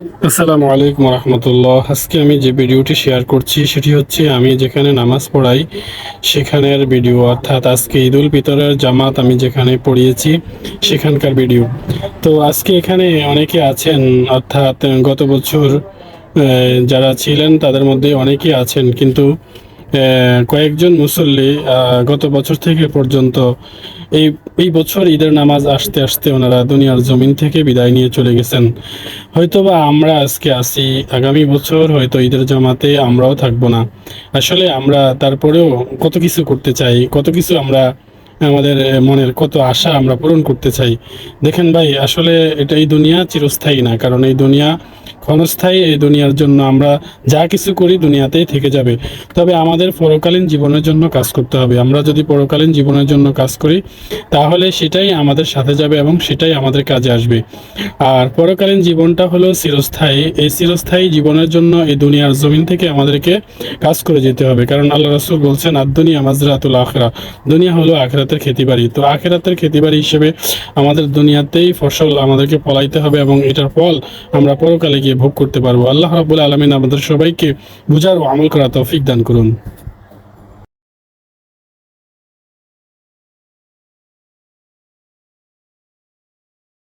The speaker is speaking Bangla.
আসসালামু আলাইকুম রহমতুল্লাহ। আজকে আমি যে ভিডিওটি শেয়ার করছি, সেটি হচ্ছে আমি যেখানে নামাজ পড়াই, সেখানের ভিডিও। অর্থাৎ আজকে ঈদুল ফিতরের জামাত আমি যেখানে পড়িয়েছি, সেখানকার ভিডিও। তো আজকে এখানে অনেকে আছেন, অর্থাৎ গত বছর যারা ছিলেন, তাদের মধ্যে অনেকেই আছেন। কিন্তু কয়েকজন মুসল্লি গত বছর থেকে পর্যন্ত এই এই বছর ঈদের নামাজ আসতে আসতে ওনারা দুনিয়ার জমিন থেকে বিদায় নিয়ে চলে গেছেন। হয়তোবা আমরা আজকে আসি আগামী বছর হয়তো ঈদের জামাতে আমরাও থাকব না। আসলে আমরা তারপরেও কত কিছু করতে চাই, কত কিছু আমরা আমাদের মনের কত আশা আমরা পূরণ করতে চাই। দেখেন ভাই, আসলে এটা এই দুনিয়া চিরস্থায়ী না, কারণ এই দুনিয়া ক্ষণস্থায়ী এই দুনিয়ার জন্য আমরা যা কিছু করি দুনিয়াতেই থেকে যাবে। তবে আমাদের পরকালীন জীবনের জন্য কাজ করতে হবে। আমরা যদি পরকালীন জীবনের জন্য কাজ করি, তাহলে সেটাই আমাদের সাথে যাবে এবং সেটাই আমাদের কাজে আসবে। আর পরকালীন জীবনটা হলো চিরস্থায়ী। এই চিরস্থায়ী জীবনের জন্য এই দুনিয়ার জমিন থেকে আমাদেরকে কাজ করে যেতে হবে। কারণ আল্লাহ রসুল বলছেন আর দুনিয়া মাজরাতুল আখরা দুনিয়া হলো আখরাতের খেতিবাড়ি। তো আখেরাতের খেতিবাড়ি হিসেবে আমাদের দুনিয়াতেই ফসল আমাদেরকে ফলাইতে হবে এবং এটার ফল আমরা পরকালে গিয়ে ভোগ করতে পারব। আল্লাহ রাবুল আলমিন আমাদের সবাইকে বুঝার ও আমল করা তৌফিক দান করুন।